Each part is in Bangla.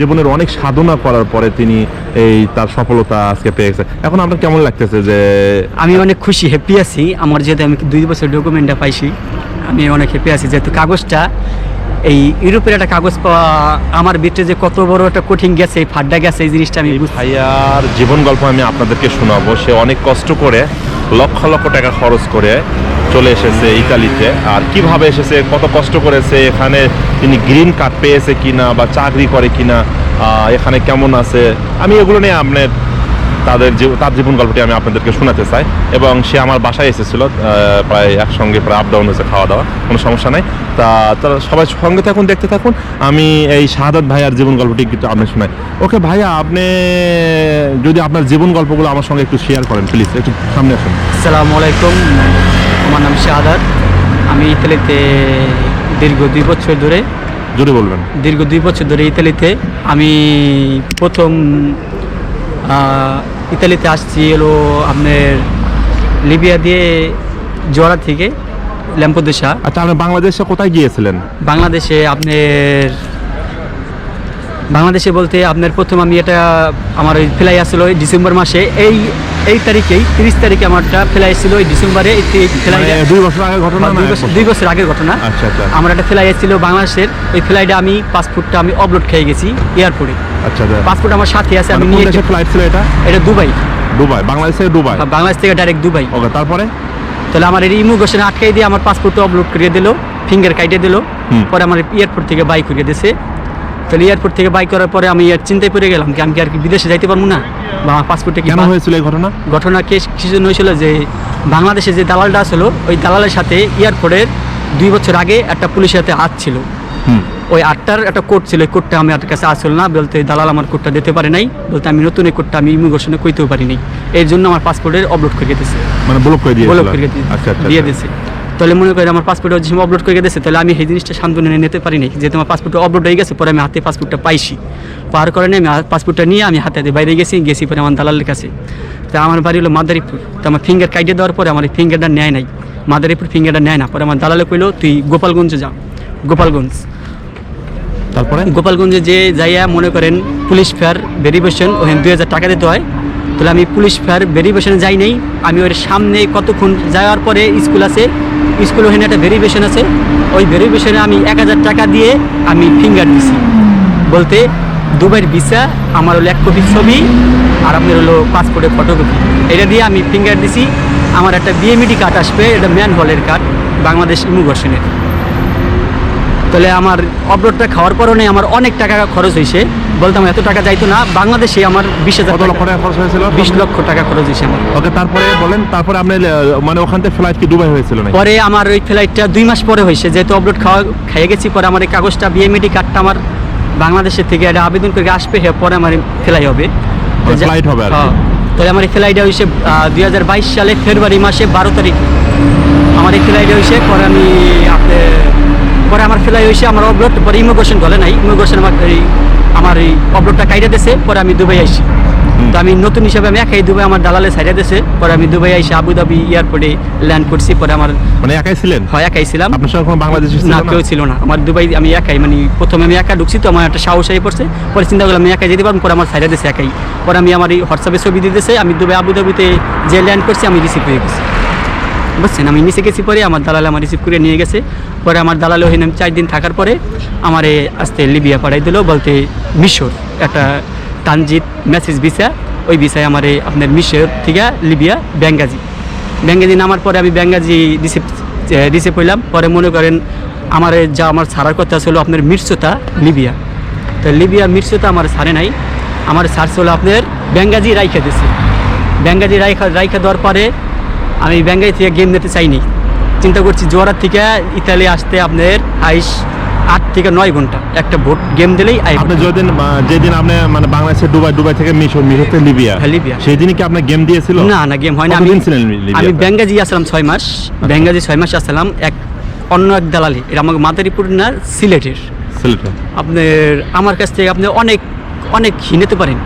জীবনের অনেক সাধনা করার পরে তিনি এই তার সফলতা আজকে পেয়েছে এখন আপনার কেমন লাগতেছে যে আমি অনেক খুশি হ্যাপি আছি। আমার যেহেতু আমি দুই বছর ডকুমেন্টটা পাইছি আমি অনেক হ্যাপি আছি। যেহেতু কাগজটা এই ইউরোপের একটা কাগজ পাওয়া আমার ভিতরে যে কত বড় একটা কঠিন গেছে এই ফাড্ডা গেছে এই জিনিসটা আমি ভাইয়ার জীবন গল্প আমি আপনাদেরকে শোনাবো। সে অনেক কষ্ট করে লক্ষ লক্ষ টাকা খরচ করে চলে এসেছে ইতালিতে। আর কীভাবে এসেছে, কত কষ্ট করেছে, এখানে তিনি গ্রিন কার্ড পেয়েছে কিনা বা চাকরি করে কিনা এখানে কেমন আছে, আমি এগুলো নিয়ে আপনার তাদের যে তার জীবন গল্পটি আমি আপনাদেরকে শোনাতে চাই। এবং সে আমার বাসায় এসেছিল প্রায় একসঙ্গে প্রায় আপ ডাউন হয়েছে খাওয়া দাওয়া কোনো সমস্যা নাই। তা তারা সবাই সঙ্গে থাকুন দেখতে থাকুন। আমি এই শাহাদাত ভাইয়ার জীবন গল্পটি একটু আপনি শোনাই। ওকে ভাইয়া আপনি যদি আপনার জীবন গল্পগুলো আমার সঙ্গে একটু শেয়ার করেন প্লিজ একটু সামনে আসুন। আসসালামু আলাইকুম। আমার নাম শাহাদাত। আমি ইতালিতে দীর্ঘ দুই বছর ধরে যদি বলবেন। দীর্ঘ দুই বছর ধরে ইতালিতে। আমি প্রথম ইতালিতে আসছি এলো আপনার লিবিয়া দিয়ে জোয়ারা থেকে ল্যাম্পোদেশা আচ্ছা আপনি বাংলাদেশে কোথায় গিয়েছিলেন? বাংলাদেশে আপনার বাংলাদেশে বলতে আপনার প্রথম আমি এটা আমার ওই ফ্লাই আসলো ডিসেম্বর মাসে। এই এই তারিখেই তিরিশ তারিখে আমারটা ফ্লাই ডিসেম্বরে এই ফ্লাই মানে দুই বছর আগের ঘটনা দুই বছর আগের ঘটনা। আচ্ছা আচ্ছা। আমার একটা ফ্লাই এসেছিল বাংলাদেশের ওই ফ্লাইটে আমি পাসপোর্টটা আমি অপলোড খেয়ে গেছি এয়ারপোর্টে। আচ্ছা আচ্ছা। পাসপোর্ট আমার সাথে আছে আমি মানে নিয়ে দেশের ফ্লাইট ছিল এটা? এটা দুবাই। দুবাই বাংলাদেশ থেকে দুবাই? বাংলাদেশ থেকে ডাইরেক্ট দুবাই। ওকে তারপরে? তাহলে আমার এই ইমিগ্রেশনে আটকাই দিয়ে আমার পাসপোর্টটা আপলোড করিয়ে দিল ফিঙ্গার কাইটে দিল পরে আমার এয়ারপোর্ট থেকে বাই করিয়ে দিয়েছে তাহলে এয়ারপোর্ট থেকে বাই করার পরে আমি আর চিন্তায় পড়ে গেলাম কি আমি কি আর কি বিদেশে যাইতে পারব না? বা আমার পাসপোর্টে কি কেন হয়েছিল এই ঘটনা? ঘটনা কে কিছু হয়েছিল যে বাংলাদেশে যে দালালটা ছিল ওই দালালের সাথে এয়ারপোর্টের দুই বছর আগে একটা পুলিশের সাথে হাত ছিল। ওই আটটার একটা কোড ছিল এই কোডটা আমার কাছে আসল না বলতে দালাল আমার কোডটা দিতে পারে নাই বলতে আমি নতুন এই কোডটা আমি ইমিগ্রেশনে কইতেও পারি নাই এর জন্য আমার পাসপোর্টের আপলোড করে দিয়েছে। মানে ব্লক করে দিয়েছিল। ব্লক করে দিয়ে- আচ্ছা আচ্ছা দিয়ে আচ্ছা। দিয়েছে। তাহলে মনে করেন আমার পাসপোর্টে যে আপলোড করে গেছে তাহলে আমি এই জিনিসটা সান্ত্বনা নিতে পারি নাই যেহেতু আমার পাসপোর্টটা আপলোড হয়ে গেছে পরে আমি হাতে পাসপোর্টটা পাইছি। পাওয়ার কারণে আমি পাসপোর্টটা নিয়ে আমি হাতে হাতে বাইরে গেছি গেছি পরে আমার দালালের কাছে। তা আমার বাড়ি হলো মাদারীপুর। তো আমার ফিঙ্গার কাইটে দেওয়ার পরে আমার ফিঙ্গারটা নেয় নাই। মাদারীপুর ফিঙ্গারটা নেয় না। পরে আমার দালালে কইলো তুই গোপালগঞ্জে যা। গোপালগঞ্জ। তারপরে? গোপালগঞ্জে যে যাইয়া মনে করেন পুলিশ ফেয়ার ভেরিফিকেশন ওখানে দুই হাজার টাকা দিতে হয় তাহলে আমি পুলিশ ফেয়ার ভেরিফিকেশনে যাই নাই। আমি ওর সামনে কতক্ষণ যাওয়ার পরে স্কুল আছে স্কুল ওখানে একটা ভেরিফিকেশন আছে। ওই ভেরিফিকেশনে আমি এক হাজার টাকা দিয়ে আমি ফিঙ্গার দিছি। বলতে, দুবাইয়ের ভিসা, আমার হলো এক কপি ছবি আর আপনার হলো পাসপোর্টের ফটোকপি এটা দিয়ে আমি ফিঙ্গার দিছি। আমার একটা বিএমইডি কার্ড আসবে, এটা ম্যান হলের কার্ড বাংলাদেশ ইমিগ্রেশনের তাহলে আমার অবরোধটা খাওয়ার পরনে আমার অনেক টাকা খরচ হয়েছে বলতাম এত টাকা যাইতো না বাংলাদেশে আমার বিশ হাজার লক্ষ টাকা খরচ হয়েছিল বিশ লক্ষ টাকা খরচ হয়েছে আমার ওকে তারপরে বলেন তারপরে আপনি মানে ওখান থেকে ফ্লাইট কি দুবাই হয়েছিল নাকি পরে আমার ওই ফ্লাইটটা দুই মাস পরে হয়েছে যেহেতু আপলোড খাওয়া খেয়ে গেছি পরে আমার এই কাগজটা বিএমইডি কার্ডটা আমার বাংলাদেশের থেকে এটা আবেদন করে আসবে হ্যাঁ পরে আমার ফ্লাই হবে মানে flight হবে। হ্যাঁ। তাহলে আমার এই ফ্লাইটটা হয়েছে দুই হাজার বাইশ সালে ফেব্রুয়ারি মাসে বারো তারিখ আমার এই ফ্লাইটে হয়েছে পরে আমি পরে আমার ফ্লাই হয়েছে আমার অবলোড পরে ইমিগ্রেশন বলে নাই ইমিগ্রেশন আমার এই আমার এই অপলোডটা কাইটে দিয়েছে পরে আমি দুবাই আসি তো আমি নতুন হিসাবে আমি একাই দুবাই আমার দালালে সাইডে দিয়েছে পরে আমি দুবাই আইসি আবুধাবি এয়ারপোর্টে ল্যান্ড করছি পরে আমার মানে একাই ছিলেন? হয় একাই ছিলাম। আপনার সঙ্গে কোনো বাংলাদেশি না কেউ ছিল না। আমার দুবাই আমি একাই মানে প্রথমে আমি একা ঢুকছি তো আমার একটা সাহস হয়ে পড়ছে। পরে চিন্তা করলাম আমি একাই যেতে পারব পরে আমার সাইডে দিয়েছে একাই। পরে আমি আমার এই হোয়াটসঅ্যাপে ছবি দিয়ে দিয়েছে আমি দুবাই আবুধাবিতে যে ল্যান্ড করছি আমি রিসিভ হয়ে গেছি। বুঝছেন? আমি নিচে গেছি পরে আমার দালাল আমার রিসিভ করে নিয়ে গেছে। পরে আমার দালাল আমি চার দিন থাকার পরে আমার আস্তে লিবিয়া পাঠাই দিল, বলতে মিশর, একটা ট্রানজিট মেসেজ ভিসা, ওই ভিসায় আমার এই আপনার মিশর থেকে লিবিয়া ব্যাঙ্গাজি ব্যাঙ্গাজি নামার পরে আমি ব্যাঙ্গাজি রিসিভ রিসিভ হইলাম, পরে মনে করেন আমার যা আমার ছাড়ার কথা ছিল আপনার মির্সোতা লিবিয়া। তো লিবিয়া মির্সোতা আমার ছাড়ে নাই, আমার ছাড় ছিল আপনার ব্যাঙ্গাজি রাইখা দিছে। ব্যাঙ্গাজি রাইখা রাইখা দেওয়ার পরে আমি ব্যাঙ্গাই থেকে গেম নিতে চাইনি। চিন্তা করছি জোয়ারার থেকে ইতালি আসতে আপনার আইস আট থেকে নয় ঘণ্টা। একটা ভোট গেম দিলেই আই আপনি যেদিন যেদিন আপনি মানে বাংলাদেশে দুবাই দুবাই থেকে মিশর মিশর থেকে লিবিয়া হ্যাঁ, লিবিয়া। সেই দিনই কি আপনার গেম দিয়েছিল? না না গেম হয় না আমি আমি ব্যাঙ্গাজি আসলাম ছয় মাস। ব্যাঙ্গাজি ছয় মাস আসলাম এক অন্য এক দালালি। এটা আমাকে মাদারীপুর না সিলেটের? সিলেটে। আপনার আমার কাছ থেকে আপনি অনেক অনেক হিনেতে পারেন।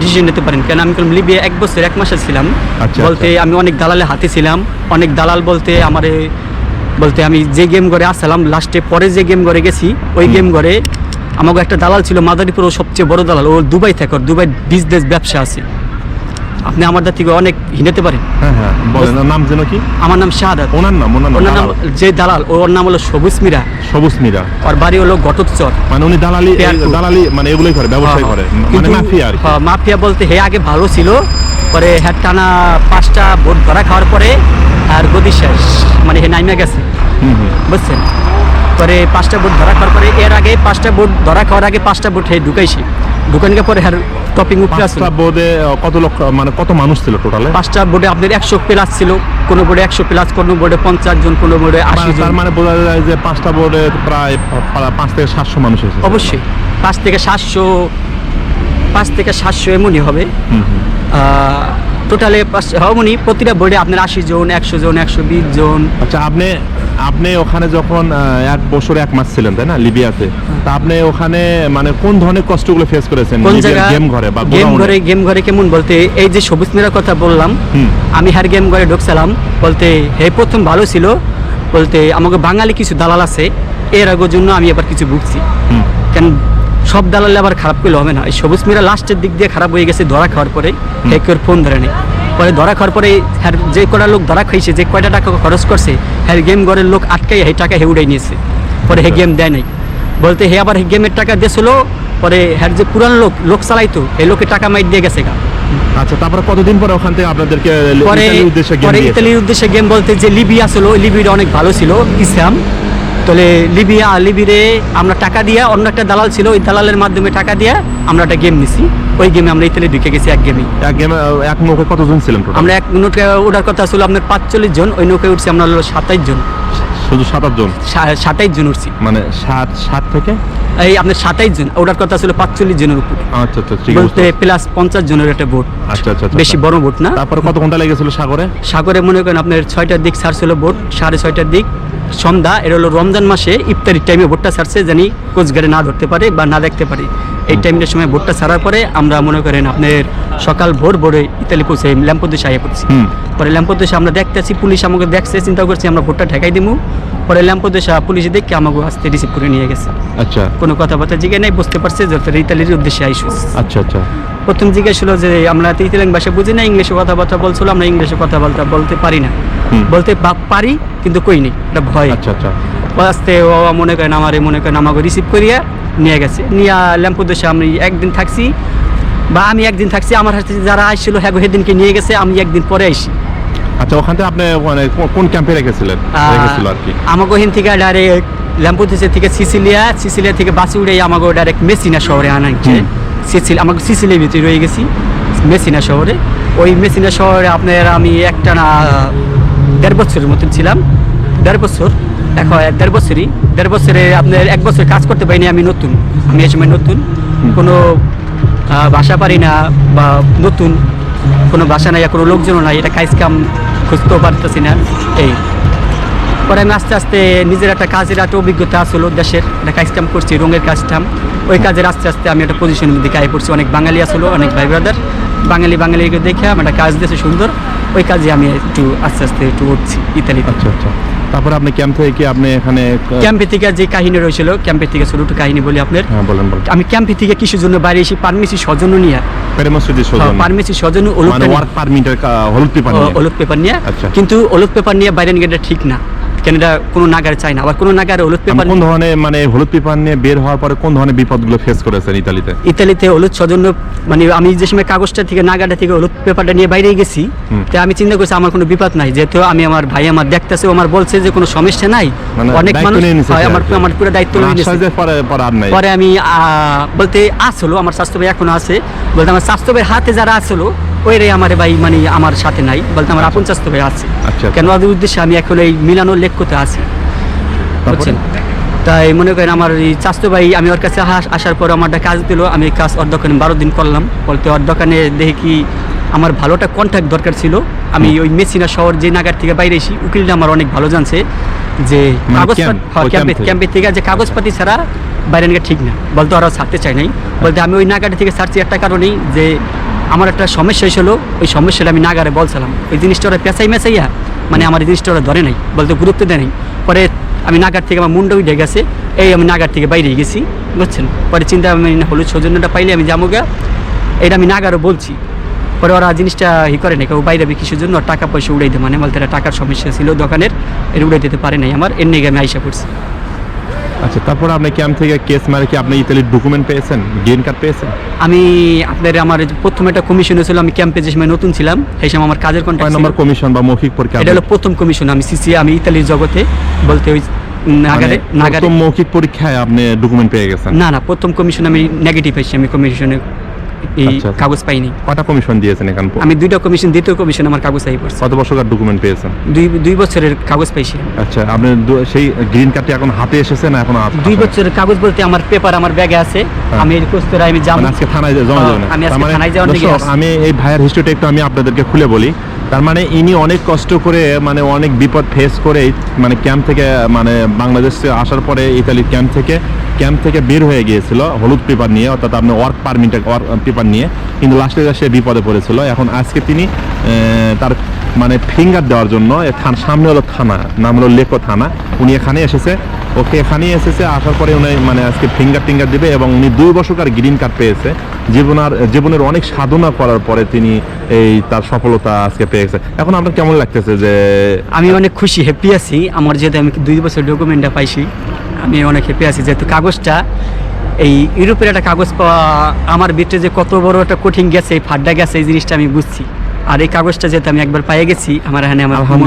ডিসিশন নিতে পারেন। কেন আমি লিবিয়া এক বছর এক মাসে ছিলাম। আচ্ছা, বলতে আমি অনেক দালালে হাতে ছিলাম। অনেক দালাল বলতে আমার বলতে আমি যে গেম ঘরে আসলাম লাস্টে পরে যে গেম ঘরে গেছি ওই গেম ঘরে আমাকে একটা দালাল ছিল মাদারীপুর ও সবচেয়ে বড় দালাল। ও দুবাই থাকে দুবাই বিজনেস ব্যবসা আছে। আপনি আমার দ্বার থেকে অনেক হিনেতে পারেন। হ্যাঁ হ্যাঁ বলেন নাম যেন কি? আমার নাম শাহাদাত। ওনার নাম ওনার নাম যে দালাল ওর নাম হলো সবুজ মিরা। সবুজ মীরা। ওর বাড়ি হলো ঘটকচর মানে উনি দালালি দালালি মানে এগুলোই করে ব্যবসায় করে। মানে মাফিয়া আর হ্যাঁ, মাফিয়া বলতে হে আগে ভালো ছিল পরে হ্যাঁ টানা পাঁচটা বোট ধরা খাওয়ার পরে আর গদি শেষ মানে হে নাইমে গেছে। বুঝছেন? পরে পাঁচটা বোট ধরা খাওয়ার পরে এর আগে পাঁচটা বোট ধরা খাওয়ার আগে পাঁচটা বোট হে ঢুকাইছে। ঢুকানকে পরে হ্যার টপিং উপরে আসলো। বোর্ডে কত লক্ষ মানে কত মানুষ ছিল টোটালে পাঁচটা বোর্ডে আপনাদের একশো প্লাস ছিল কোনো বোর্ডে একশো প্লাস কোনো বোর্ডে পঞ্চাশ জন কোনো বোর্ডে আশি জন। মানে বোঝা যায় যে পাঁচটা বোর্ডে প্রায় পাঁচ থেকে সাতশো মানুষ এসেছে। অবশ্যই। পাঁচ থেকে সাতশো পাঁচ থেকে সাতশো এমনই হবে। টোটালে হমনি প্রতিটা বোর্ডে আপনার আশি জন একশো জন একশো বিশ জন। আচ্ছা আপনি আপনি ওখানে যখন এক বছর এক মাস ছিলেন তাই না লিবিয়াতে? তা আপনি ওখানে মানে কোন ধরনের কষ্টগুলো ফেস করেছেন? গেম ঘরে বা গেম ঘরে গেম ঘরে কেমন বলতে এই যে সবুজ মেরার কথা বললাম আমি হ্যার গেম ঘরে ঢুকছিলাম বলতে হে প্রথম ভালো ছিল বলতে আমাকে বাঙালি কিছু দালাল আছে এর আগের জন্য আমি এবার কিছু ভুগছি। কেন সব দালালে আবার খারাপ করলে হবে না। এই সবুজ মিরা লাস্টের দিক দিয়ে খারাপ হয়ে গেছে ধরা খাওয়ার পরে হে কেউ ফোন ধরে নেই। পরে ধরা খাওয়ার পরে হ্যার যে কটা লোক ধরা খাইছে যে কয়টা টাকা খরচ করছে হ্যার গেম ঘরের লোক আটকাই হে টাকা হে উড়াই নিয়েছে। পরে হে গেম দেয় নাই। বলতে হে আবার হে গেমের টাকা দিয়েছিল পরে হ্যার যে পুরান লোক লোক চালাইতো এই লোকে টাকা মাইট দিয়ে গেছে গা। আচ্ছা তারপরে কতদিন পরে ওখান থেকে আপনাদেরকে পরে ইতালির উদ্দেশ্যে গেম বলতে যে লিবিয়া ছিল লিবিটা অনেক ভালো ছিল ইসলাম। তাহলে লিবিয়া লিবিরে আমরা টাকা দিয়ে অন্য একটা দালাল ছিল ওই দালালের মাধ্যমে টাকা দিয়ে আমরা একটা গেম নিছি। ওই গেমে আমরা ইতালি ঢুকে গেছি এক গেমে এক গেমে এক নৌকে কতজন ছিলাম আমরা এক নৌকায় ওঠার কথা ছিল আপনার পাঁচচল্লিশ জন ওই নৌকে উঠছি আমরা হলো সাতাইশ জন। শুধু জন? সাতাইশ জন উঠছি। মানে সাত সাত থেকে? এই আপনার সাতাইশ জন ওঠার কথা ছিল পাঁচচল্লিশ জনের উপর। আচ্ছা আচ্ছা ঠিক বলতে প্লাস পঞ্চাশ জনের একটা বোট। আচ্ছা আচ্ছা আচ্ছা। বেশি বড় বোট না? তারপরে কত ঘণ্টা লেগেছিল সাগরে? সাগরে মনে করেন আপনার ছয়টার দিক ছাড়ছিল বোট সাড়ে ছয়টার দিক। সন্ধ্যা এটা হলো রমজান মাসে ইফতারির টাইমে বোটটা ছাড়ছে জানি কোচগারে না ধরতে পারে বা না দেখতে পারে। এই টাইমটার সময় বোটটা ছাড়ার পরে আমরা মনে করেন আপনার সকাল ভোর ভোরে ইতালি পৌঁছে ল্যাম্পোদেশে আইয়া পড়ছি। হুম। পরে ল্যাম্পোদেশে আমরা দেখতেছি পুলিশ আমাকে দেখছে চিন্তা করছি আমরা ভোটটা ঠেকাই দিব পরে ল্যাম্পোদেশা পুলিশ দেখে আমাকে আসতে রিসিভ করে নিয়ে গেছে। আচ্ছা। কোনো কথাবার্তা জিজ্ঞাসা নাই বুঝতে পারছে যে ইতালির উদ্দেশ্যে আইসুস আচ্ছা আচ্ছা। প্রথম জিজ্ঞেস ছিল যে আমরা ইতালিয়ান ভাষা বুঝি না ইংলিশে কথাবার্তা বলছিল আমরা ইংলিশে কথাবার্তা বলতে পারি না। বলতে পারি কিন্তু কই নেই এটা ভয়। আচ্ছা আচ্ছা। আস্তে ও মনে করেন আমারে মনে করেন আমাকে রিসিভ করিয়া নিয়ে গেছে। নিয়ে ল্যাম্পু দেশে আমি একদিন থাকছি বা আমি একদিন থাকছি আমার হাতে যারা আসছিল হ্যাঁ সেদিনকে নিয়ে গেছে আমি একদিন পরে আইসি আচ্ছা ওখান থেকে আপনি মানে কোন ক্যাম্পে রেখেছিলেন? রেখেছিল আর কি আমাকে ওখান থেকে ডাইরেক্ট ল্যাম্পু দেশে থেকে সিসিলিয়া সিসিলিয়া থেকে বাসে উড়ে আমাকে ডাইরেক্ট মেসিনা শহরে হুম। সিসিল আমাকে সিসিলিয়ার ভিতরে রয়ে গেছি মেসিনা শহরে। ওই মেসিনা শহরে আপনার আমি একটা না দেড় বছরের মতন ছিলাম। দেড় বছর। এখন দেড় বছরই দেড় বছরে আপনার এক বছর কাজ করতে পারিনি আমি নতুন। আমি এই সময় নতুন। কোনো ভাষা পারি না বা নতুন। কোনো ভাষা নাই কোনো লোকজনও নাই এটা কাজ কাম খুঁজতেও পারতেছি না এই। পরে আমি আস্তে আস্তে নিজের একটা কাজের একটা অভিজ্ঞতা আসলো দেশের একটা কাজ কাম করছি রঙের কাজটাম ওই কাজের আস্তে আস্তে আমি একটা পজিশনের দিকে আয় পড়ছি। অনেক বাঙালি আসলো অনেক ভাই ব্রাদার বাঙালি বাঙালিকে দেখে আমার একটা কাজ দিয়েছে সুন্দর। ওই কাজে আমি একটু আস্তে আস্তে একটু উঠছি ইতালিতে। আচ্ছা আচ্ছা। তারপরে আপনি ক্যাম্প থেকে কি আপনি এখানে ক্যাম্পে থেকে যে কাহিনী রয়েছিল ক্যাম্পে থেকে ছোট কাহিনী বলি আপনার। হ্যাঁ বলেন বলেন। আমি ক্যাম্পে থেকে কিসের জন্য বাইরে এসে পারমিসি সজন্য নিয়ে প্রেমশ্রী সজন পারমিসি সজন্য ওলুক পেপার নিয়ে। হলুদ পেপার নিয়ে। আচ্ছা। কিন্তু ওলুক পেপার নিয়ে বাইরে গেলে ঠিক না। কেন এটা কোনো নাগারে চাই না আবার কোনো নাগারে হলুদ পেপার কোন ধরনের মানে হলুদ পেপার নিয়ে বের হওয়ার পরে কোন ধরনের বিপদগুলো ফেস করেছেন ইতালিতে? ইতালিতে হলুদ সজন্য মানে আমি যে সময় কাগজটা থেকে নাগাটা থেকে হলুদ পেপারটা নিয়ে বাইরে গেছি আমি চিন্তা করছি আমার কোনো বিপদ নাই যেহেতু আমি আমার ভাই আমার দেখতেছে আমার বলছে যে কোনো সমস্যা নাই। মানে অনেক দায়িত্ব মানুষ আমার আমার পুরো দায়িত্ব নিয়ে পরে আমি বলতে আসলো আমার স্বাস্থ্য ভাই এখনও আছে। বলতে আমার স্বাস্থ্য ভাইয়ের হাতে যারা আসলো ওই রে আমার ভাই মানে আমার সাথে নাই বলতে আমার আপন স্বাস্থ্য ভাই আছে। আচ্ছা। কেন ওদের উদ্দেশ্যে আমি এখন এই মিলানোর লেখ্যতে আছি? বুঝছেন? তাই মনে করেন আমার এই স্বাস্থ্য ভাই আমি ওর কাছে আসার পর আমার কাজ দিল আমি কাজ ওর দোকানে বারো দিন করলাম। বলতে ওর দোকানে দেখি কি আমার ভালোটা কন্ট্যাক্ট দরকার ছিল। আমি ওই মেসিনা শহর যে নাগার থেকে বাইরে এসি উকিলটা আমার অনেক ভালো জানছে যে মানে হ্যাঁ, ক্যাম্পে থেকে। ক্যাম্পের থেকে যে কাগজপাতি ছাড়া বাইরে ঠিক না। বলতে ওরা ছাড়তে চাই নাই। বলতে আমি ওই নাগাটা থেকে ছাড়ছি একটা কারণেই যে আমার একটা সমস্যা হয়েছিল, ওই সমস্যাটা আমি নাগারে বলছিলাম। ওই জিনিসটা ওরা পেঁচাই মেচাইয়া মানে আমার এই জিনিসটা ওরা ধরে নাই, বলতে গুরুত্ব দেয় নাই। পরে আমি নাগার থেকে আমার মুন্ডা উঠে গেছে, এই আমি নাগার থেকে বাইরে গেছি, বুঝছেন? পরে চিন্তা আমি হলুদ সৌজন্যটা পাইলে আমি যাব গা। এটা আমি নাগারও বলছি। পরে ওরা জিনিসটা ই করে না কেউ বাইরে বিক্রির জন্য টাকা পয়সা উড়াই দেয় মানে বলতে টাকার সমস্যা ছিল দোকানের, এটা উড়াই দিতে পারে নাই আমার, এর নিয়ে আমি আইসা পড়ছি। আচ্ছা তারপর আপনি ক্যাম্প থেকে কেস মারে কি আপনি ইতালির ডকুমেন্ট পেয়েছেন? গ্রিন কার্ড পেয়েছেন? আমি আপনার আমার প্রথম একটা কমিশন হয়েছিল আমি ক্যাম্পে যে সময় নতুন ছিলাম সেই সময় আমার কাজের কন্ট্যাক্ট নম্বর কমিশন বা মৌখিক পরীক্ষা? এটা হলো প্রথম কমিশন আমি সিসি আমি ইতালির জগতে বলতে ওই নাগারে মানে নাগারে মৌখিক পরীক্ষায় আপনি ডকুমেন্ট পেয়ে গেছেন? না না প্রথম কমিশন আমি নেগেটিভ হয়েছি আমি কমিশনে এই আচ্ছা। কাগজ পাইনি। কয়টা কমিশন দিয়েছেন এখান আমি দুইটা কমিশন দ্বিতীয় কমিশন আমার কাগজ আই পড়ছে। কত বছরকার ডকুমেন্ট পেয়েছেন? দুই দুই বছরের কাগজ পাইছি আচ্ছা আপনি সেই গ্রিন কার্ডটি এখন হাতে এসেছে না এখন দুই বছরের কাগজ বলতে আমার পেপার আমার ব্যাগে আছে। আমি এই কোস্তরা আমি যাব। মানে আজকে থানায় জমা হ্যাঁ, দেবেন আমি আজকে মানে থানায় যাওয়ার দিকে আমি এই ভাইয়ের হিস্ট্রিটা একটু আমি আপনাদেরকে খুলে বলি। তার মানে ইনি অনেক কষ্ট করে মানে অনেক বিপদ ফেস করে মানে ক্যাম্প থেকে মানে বাংলাদেশে আসার পরে ইতালির ক্যাম্প থেকে ক্যাম্প থেকে বের হয়ে গিয়েছিল, হলুদ পেপার নিয়ে, অর্থাৎ আপনি ওয়ার্ক পারমিট ওয়ার্ক পেপার নিয়ে, কিন্তু লাস্টে সে বিপদে পড়েছিল। এখন আজকে তিনি তার মানে ফিঙ্গার দেওয়ার জন্য সামনে হলো থানা, নাম হলো লেকো থানা। উনি এখানে এসেছে। ওকে এখানেই এসেছে, আসার পরে উনি মানে আজকে ফিঙ্গার টিঙ্গার দিবে এবং উনি দুই বছরকার গ্রিন কার্ড পেয়েছে। জীবনার জীবনের অনেক সাধনা করার পরে তিনি এই তার সফলতা আজকে পেয়েছে। এখন আপনার কেমন লাগতেছে যে আমি অনেক খুশি হ্যাপি আছি। আমার যেহেতু আমি দুই বছর ডকুমেন্টটা পাইছি। আমি অনেক হ্যাপি আছি যেহেতু কাগজটা এই ইউরোপের একটা কাগজ পাওয়া আমার ভিতরে যে কত বড় একটা কঠিন গেছে এই ফাড্ডা গেছে এই জিনিসটা আমি বুঝছি আর এই কাগজটা যেহেতু আমি একবার পাইয়ে গেছি আমার এখানে আমার আমি এখন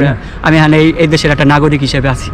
হ্যাঁ? পুরা। আমি এখানে এই দেশের একটা নাগরিক হিসেবে আছি